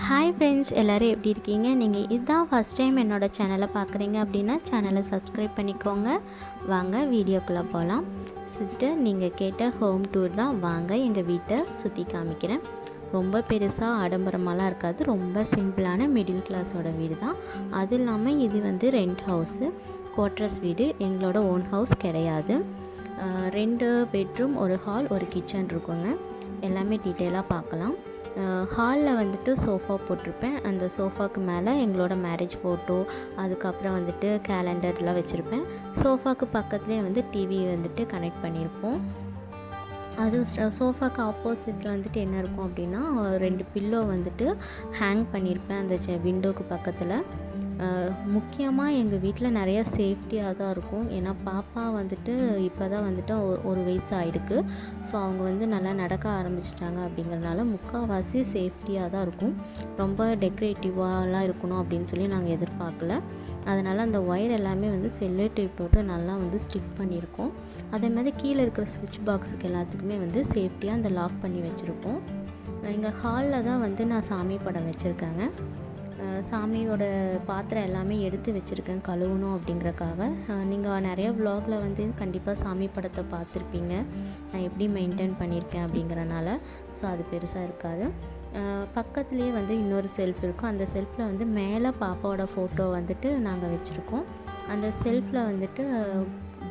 Hi friends எல்லோரும் எப்படி இருக்கீங்க? நீங்கள் இதுதான் ஃபஸ்ட் டைம் என்னோடய சேனலை பார்க்குறீங்க அப்படின்னா சேனலை சப்ஸ்கிரைப் பண்ணிக்கோங்க. வாங்க வீடியோக்குள்ளே போகலாம் சிஸ்டர் நீங்கள் கேட்ட ஹோம் டூர் தான் வாங்க எங்கள் வீட்டை சுற்றி காமிக்கிறேன். ரொம்ப பெருசாக ஆடம்பரமாலாம் இருக்காது. ரொம்ப சிம்பிளான மிடில் கிளாஸோட வீடு தான். அது இல்லாமல் இது வந்து ரெண்ட் ஹவுஸு குவார்ட்ரஸ் வீடு எங்களோட ஓன் ஹவுஸ் கிடையாது. ரெண்டு பெட்ரூம் ஒரு ஹால் ஒரு கிச்சன் இருக்குங்க. எல்லாமே டீட்டெயிலாக பார்க்கலாம். ஹாலில் வந்துட்டு சோஃபா போட்டிருப்பேன். அந்த சோஃபாக்கு மேலே எங்களோட மேரேஜ் ஃபோட்டோ அதுக்கப்புறம் வந்துட்டு கேலண்டர்லாம் வச்சுருப்பேன். சோஃபாக்கு பக்கத்துலேயே வந்து டிவி வந்துட்டு கனெக்ட் பண்ணியிருப்போம். அது சோஃபாக்கு ஆப்போசிட்டில் வந்துட்டு என்ன இருக்கும் அப்படின்னா ரெண்டு பில்லோ வந்துட்டு ஹேங் பண்ணியிருப்பேன். அந்த விண்டோக்கு பக்கத்தில். முக்கியமாக எங்கள் வீட்டில் நிறையா சேஃப்டியாக தான் இருக்கும். ஏன்னா பாப்பா வந்துட்டு இப்போ தான் வந்துட்டு ஒ- ஒரு வயசு ஆகிருக்கு ஸோ அவங்க வந்து நல்லா நடக்க ஆரம்பிச்சிட்டாங்க அப்படிங்கிறனால முக்கால்வாசி சேஃப்டியாக தான் இருக்கும். ரொம்ப டெக்கரேட்டிவாலாம் இருக்கணும் அப்படின்னு சொல்லி நாங்கள் எதிர்பார்க்கல. அதனால் அந்த ஒயர் எல்லாமே வந்து செல்லு டேப் போட்டு நல்லா வந்து ஸ்டிக் பண்ணியிருக்கோம். அதே மாதிரி கீழே இருக்கிற சுவிட்ச் பாக்ஸுக்கு எல்லாத்துக்குமே வந்து சேஃப்டியாக அந்த லாக் பண்ணி வச்சுருக்கோம். எங்கள் ஹாலில் தான் வந்து நான் சாமி படம் வச்சுருக்கேங்க. சாமியோட பாத்திரம் எல்லாமே எடுத்து வச்சுருக்கேன் கழுவணும் அப்படிங்கிறக்காக. நீங்கள் நிறைய விலாகில் வந்து கண்டிப்பாக சாமி படத்தை பார்த்துருப்பீங்க. நான் எப்படி மெயின்டைன் பண்ணியிருக்கேன் அப்படிங்கிறனால ஸோ அது பெருசாக இருக்காது. பக்கத்துலேயே வந்து இன்னொரு செல்ஃப் இருக்கும். அந்த செல்ஃபில் வந்து மேலே பாப்பாவோட ஃபோட்டோ வந்துட்டு நாங்கள் வச்சுருக்கோம். அந்த செல்ஃபில் வந்துட்டு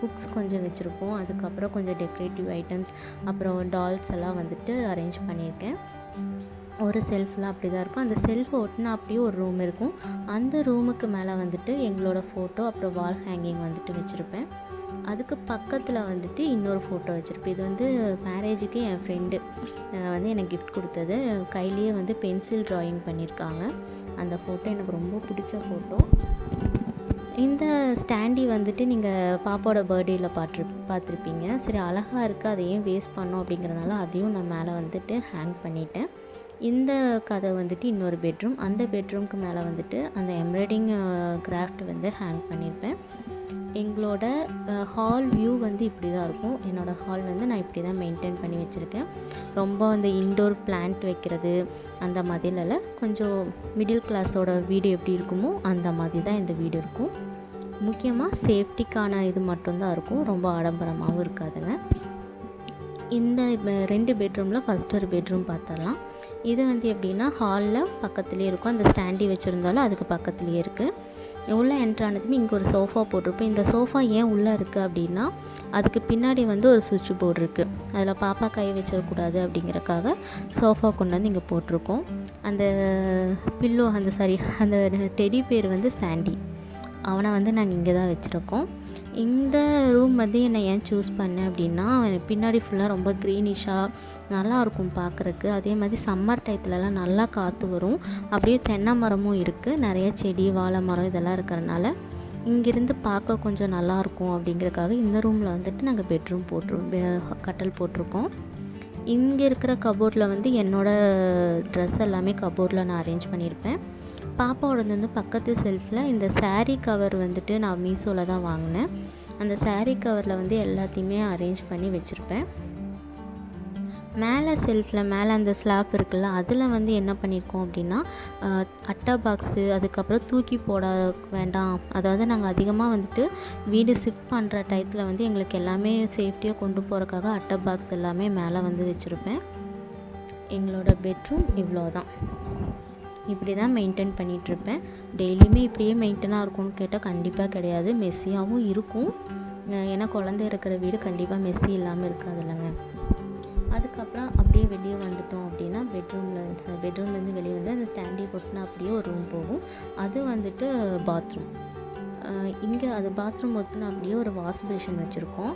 புக்ஸ் கொஞ்சம் வச்சுருப்போம். அதுக்கப்புறம் கொஞ்சம் டெக்கரேட்டிவ் ஐட்டம்ஸ் அப்புறம் டால்ஸ் எல்லாம் வந்துட்டு அரேஞ்ச் பண்ணியிருக்கேன் ஒரு செல்ஃப்லாம் அப்படி தான் இருக்கும். அந்த செல்ஃப் ஒட்டினா அப்படியே ஒரு ரூம் இருக்கும். அந்த ரூமுக்கு மேலே வந்துட்டு எங்களோட ஃபோட்டோ அப்புறம் வால் ஹேங்கிங் வந்துட்டு வச்சுருப்பேன். அதுக்கு பக்கத்தில் வந்துட்டு இன்னொரு ஃபோட்டோ வச்சுருப்பேன். இது வந்து மேரேஜுக்கு என் ஃப்ரெண்டு வந்து எனக்கு கிஃப்ட் கொடுத்தது. கையிலேயே வந்து பென்சில் ட்ராயிங் பண்ணியிருக்காங்க அந்த ஃபோட்டோ எனக்கு ரொம்ப பிடிச்ச ஃபோட்டோ இந்த ஸ்டாண்டி வந்துட்டு நீங்கள் பாப்பாவோட பர்த்டேயில் பார்த்து பார்த்துருப்பீங்க. சரி அழகாக இருக்குது அதை ஏன் வேஸ்ட் பண்ணோம் அப்படிங்கிறனால அதையும் நான் மேலே வந்துட்டு ஹேங் பண்ணிட்டேன். இந்த கதை வந்துட்டு இன்னொரு பெட்ரூம் அந்த பெட்ரூம்க்கு மேலே வந்துட்டு அந்த எம்ப்ராய்டிங் கிராஃப்ட் வந்து ஹேங் பண்ணியிருப்பேன் எங்களோட ஹால் வியூ வந்து இப்படி தான் இருக்கும். என்னோடய ஹால் வந்து நான் இப்படி தான் மெயின்டைன் பண்ணி வச்சுருக்கேன். ரொம்ப அந்த இன்டோர் பிளான்ட் வைக்கிறது அந்த மாதிரில கொஞ்சம் மிடில் கிளாஸோட வீடு எப்படி இருக்குமோ அந்த மாதிரி தான் இந்த வீடு இருக்கும். முக்கியமாக சேஃப்டிக்கான இது மட்டும்தான் இருக்கும். ரொம்ப ஆடம்பரமாகவும் இருக்காதுங்க. இந்த ரெண்டு பெட்ரூமில் ஃபஸ்ட் ஒரு பெட்ரூம் பார்த்துடலாம். இது வந்து எப்படின்னா ஹாலில் பக்கத்துலேயே இருக்கும். அந்த ஸ்டாண்டி வச்சுருந்தாலும் அதுக்கு பக்கத்துலேயே இருக்குது உள்ளே என்ட்ரானதுமே இங்கே ஒரு சோஃபா போட்டிருப்போம். இந்த சோஃபா ஏன் உள்ளே இருக்குது அப்படின்னா அதுக்கு பின்னாடி வந்து ஒரு சுவிட்ச் போர்டு இருக்குது அதில் பாப்பா கை வச்சிடக்கூடாது அப்படிங்கிறக்காக சோஃபா கொண்டு வந்து இங்கே போட்டிருக்கோம். அந்த பில்லோ அந்த சாரி அந்த டெடி பேர் வந்து சாண்டி அவனை வந்து நாங்கள் இங்கே தான் வச்சுருக்கோம். இந்த ரூம் வந்து என்னை ஏன் சூஸ் பண்ணேன் அப்படின்னா பின்னாடி ஃபுல்லாக ரொம்ப க்ரீனிஷாக நல்லா இருக்கும் பார்க்குறக்கு அதே மாதிரி சம்மர் டயத்துலலாம் நல்லா காற்று வரும். அப்படியே தென்னை மரமும் இருக்குது நிறைய செடி வாழை மரம் இதெல்லாம் இருக்கிறனால இங்கேருந்து பார்க்க கொஞ்சம் நல்லாயிருக்கும் அப்படிங்கிறக்காக இந்த ரூமில் வந்துட்டு நாங்கள் பெட்ரூம் போட்டுரும் கட்டல் போட்டிருக்கோம். இங்கே இருக்கிற கபோர்டில் வந்து என்னோடய ட்ரெஸ் எல்லாமே கபோர்டில் நான் அரேஞ்ச் பண்ணியிருப்பேன் பாப்பாவோடது வந்து பக்கத்து செல்ஃபில் இந்த சாரீ கவர் வந்துட்டு நான் மீஷோவில் தான் வாங்கினேன். அந்த சாரீ கவரில் வந்து எல்லாத்தையுமே அரேஞ்ச் பண்ணி வச்சுருப்பேன். மேலே செல்ஃபில் மேலே அந்த ஸ்லாப் இருக்குல்ல அதில் வந்து என்ன பண்ணியிருக்கோம் அப்படின்னா அட்டை பாக்ஸு அதுக்கப்புறம் தூக்கி போட வேண்டாம். அதாவது நாங்கள் அதிகமாக வந்துட்டு வீடு ஷிஃப்ட் பண்ணுற டயத்தில் வந்து எங்களுக்கு எல்லாமே சேஃப்டியாக கொண்டு போகிறக்காக அட்டை பாக்ஸ் எல்லாமே மேலே வந்து வச்சுருப்பேன். எங்களோட பெட்ரூம் இவ்வளோ தான் இப்படி தான் மெயின்டைன் பண்ணிகிட்ருப்பேன் டெய்லியுமே இப்படியே மெயின்டைனாக இருக்கும்னு கேட்டால் கண்டிப்பாக கிடையாது. மெஸ்ஸியாகவும் இருக்கும். ஏன்னா குழந்தை இருக்கிற வீடு கண்டிப்பாக மெஸ்ஸி இல்லாமல் இருக்காது இல்லைங்க அதுக்கப்புறம் அப்படியே வெளியே வந்துட்டோம் அப்படின்னா பெட்ரூமில் பெட்ரூம்லேருந்து வெளியே வந்து அந்த ஸ்டாண்டி போட்டுனா அப்படியே ஒரு ரூம் போகும். அது வந்துட்டு பாத்ரூம் இங்கே அது பாத்ரூம் ஒத்துனா அப்படியே ஒரு வாஷ் பேஷன் வச்சுருக்கோம்.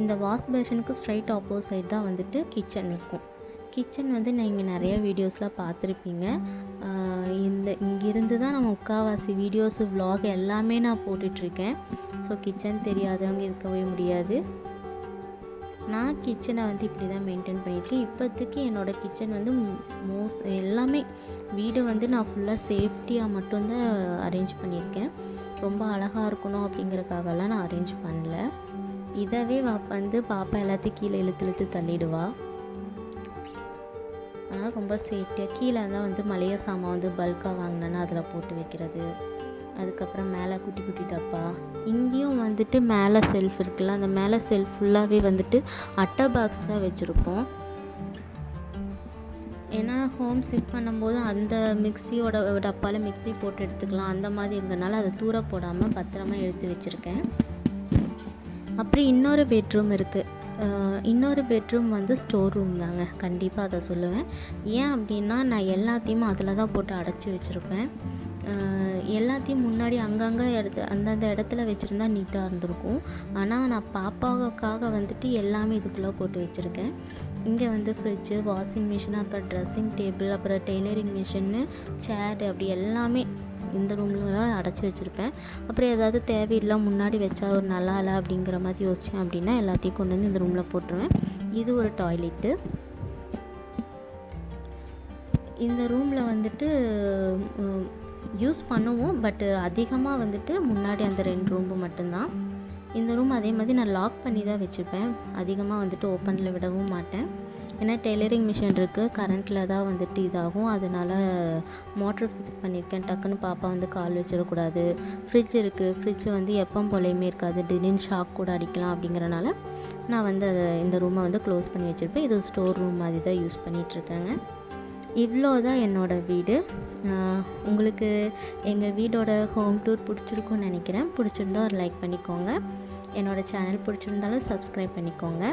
இந்த வாஷ் பேஷனுக்கு ஸ்ட்ரைட் ஆப்போசைட் தான் வந்துட்டு கிச்சன் இருக்கும். கிச்சன் வந்து நீங்கள் நிறைய வீடியோஸ்லாம் பார்த்துருப்பீங்க. இந்த இங்கிருந்து தான் நம்ம முக்கால்வாசி வீடியோஸு வ்ளாக் எல்லாமே நான் போட்டுட்ருக்கேன். ஸோ கிச்சன் தெரியாதவங்க இருக்கவே முடியாது. நான் கிச்சனை வந்து இப்படி தான் மெயின்டைன் பண்ணியிருக்கேன். இப்போதைக்கு என்னோடய கிச்சன் வந்து மோஸ் எல்லாமே வீடு வந்து நான் ஃபுல்லாக சேஃப்டியாக மட்டும்தான் அரேஞ்ச் பண்ணியிருக்கேன். ரொம்ப அழகாக இருக்கணும் அப்படிங்கிறக்காகலாம் நான் அரேஞ்ச் பண்ணல. இதவே வா வந்து பாப்பா எல்லாத்தையும் கீழே இழுத்து இழுத்து தள்ளிடுவா. அதனால் ரொம்ப சேஃப்டியாக கீழே தான் வந்து மளிகை சாமான் வந்து பல்காக வாங்கினேன்னா அதில் போட்டு வைக்கிறது. அதுக்கப்புறம் மேலே குட்டி குட்டி டப்பா. இங்கேயும் வந்துட்டு மேலே செல்ஃப் இருக்குல்ல அந்த மேலே செல்ஃப் ஃபுல்லாகவே வந்துட்டு அட்டை பாக்ஸ் தான் வச்சுருப்போம். ஏன்னா ஹோம் ஷிஃப்ட் பண்ணும்போது அந்த மிக்சியோட டப்பாவில் மிக்ஸி போட்டு எடுத்துக்கலாம். அந்த மாதிரி இருந்தனால அதை தூர போடாமல் பத்திரமா எடுத்து வச்சுருக்கேன். அப்புறம் இன்னொரு பெட்ரூம் இருக்குது இன்னொரு பெட்ரூம் வந்து ஸ்டோர் ரூம் தாங்க. கண்டிப்பாக அதை சொல்லுவேன். ஏன் அப்படின்னா நான் எல்லாத்தையும் அதில் தான் போட்டு அடைச்சி வச்சுருப்பேன். எல்லாத்தையும் முன்னாடி அங்கங்கே இடத்து அந்தந்த இடத்துல வச்சுருந்தா நீட்டாக இருந்திருக்கும். ஆனால் நான் பாப்பாவுக்காக வந்துட்டு எல்லாமே இதுக்குள்ளே போட்டு வச்சுருக்கேன். இங்கே வந்து ஃப்ரிட்ஜு வாஷிங் மிஷின் அப்புறம் ட்ரெஸ்ஸிங் டேபிள் அப்புறம் டெய்லரிங் மிஷின்னு சேர் அப்படி எல்லாமே இந்த ரூமில் தான் அடைச்சி வச்சுருப்பேன். அப்புறம் ஏதாவது தேவையில்லை முன்னாடி வச்சா ஒரு நல்லா இல்லை அப்படிங்கிற மாதிரி யோசித்தேன் அப்படின்னா எல்லாத்தையும் கொண்டு வந்து இந்த ரூமில் போட்டுருவேன். இது ஒரு டாய்லெட்டு இந்த ரூமில் வந்துட்டு யூஸ் பண்ணுவோம். பட்டு அதிகமாக வந்துட்டு முன்னாடி அந்த ரெண்டு ரூம்பு மட்டும்தான். இந்த ரூம் அதே மாதிரி நான் லாக் பண்ணி தான் வச்சுருப்பேன். அதிகமாக வந்துட்டு ஓப்பனில் விடவும் மாட்டேன். ஏன்னா டெய்லரிங் மிஷின் இருக்குது கரண்ட்டில் தான் வந்துட்டு இதாகும். அதனால் மோட்ரு ஃபிக்ஸ் பண்ணியிருக்கேன் டக்குன்னு பாப்பா வந்து கால் வச்சிடக்கூடாது. ஃப்ரிட்ஜ் இருக்குது ஃப்ரிட்ஜ் வந்து எப்போ போலையுமே இருக்காது. திடீர்னு ஷாக் கூட அடிக்கலாம் அப்படிங்கிறனால நான் வந்து அதை இந்த ரூமை வந்து க்ளோஸ் பண்ணி வச்சுருப்பேன். இது ஸ்டோர் ரூம் மாதிரி தான் யூஸ் பண்ணிகிட்ருக்கேங்க இவ்வளோ தான் என்னோடய வீடு உங்களுக்கு எங்கள் வீடோட ஹோம் டூர் பிடிச்சிருக்குன்னு நினைக்கிறேன். பிடிச்சிருந்தா ஒரு லைக் பண்ணிக்கோங்க. என்னோடய சேனல் பிடிச்சிருந்தாலும் சப்ஸ்கிரைப் பண்ணிக்கோங்க.